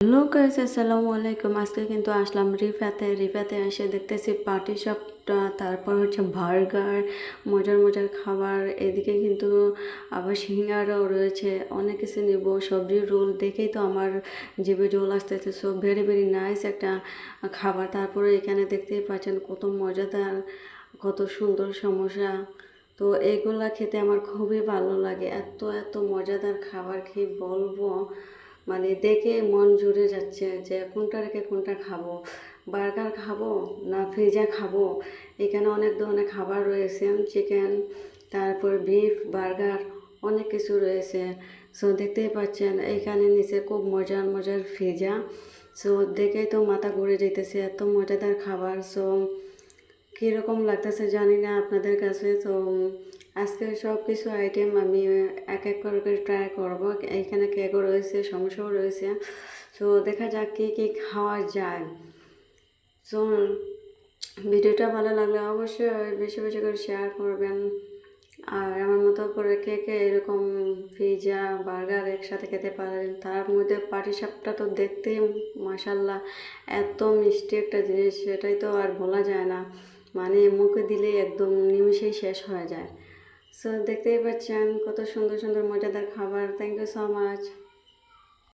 Hello guys আসসালামু আলাইকুম আজকে কিন্তু আসলাম রিফাতে। রিফাতে এসে দেখতেছি পার্টি শপটা তারপর হচ্ছে বার্গার মজার মজার খাবার। এদিকে কিন্তু আবার সিঙ্গারাও রয়েছে। অনেক কিছু নিব, সবজি রোল দেখেই তো আমার জিভে জল আসতেছে। সো ভেরি ভেরি নাইস একটা খাবার। তারপরে এখানে দেখতেই পাচ্ছেন কত মজাদার, কত সুন্দর সমস্যা তো এইগুলা খেতে আমার খুবই ভালো লাগে। এত এত মজাদার খাবার খেয়ে বলব? মানে দেখে মন জুড়ে যাচ্ছে যে কোনটা রেখে কোনটা খাব? বার্গার খাব না পিজা খাব? এখানে অনেক ধরনের খাবার রয়েছে, চিকেন, তারপর বিফ বার্গার অনেক কিছু রয়েছে। সো দেখতেই পাচ্ছেন, এখানে নিচে খুব মজার মজার পিজা সো দেখেই তো মাথা ঘুরে যেতেছে, এত মজাদার খাবার। সো কীরকম লাগতেছে জানি না আপনাদের কাছে। তো আজকে সব কিছু আইটেম আমি এক এক করে ট্রাই করব। এইখানে কেকও রয়েছে, সমস্যাও রয়েছে। তো দেখা যাক কী কী খাওয়া যায়। তো, ভিডিওটা ভালো লাগলে অবশ্যই বেশি বেশি করে শেয়ার করবেন। আর আমার মতো করে কে কে এরকম পিৎজা বার্গার একসাথে খেতে পারেন, তার মধ্যে পাটিসাপটা তো দেখতেই মাসাল্লাহ এত মিষ্টি একটা জিনিস, সেটাই তো আর বলা যায় না। মানে মুখে দিলে একদম নিমিষেই শেষ হয়ে যায়। সো দেখতেই পাচ্ছেন কত সুন্দর সুন্দর মজাদার খাবার। Thank you so much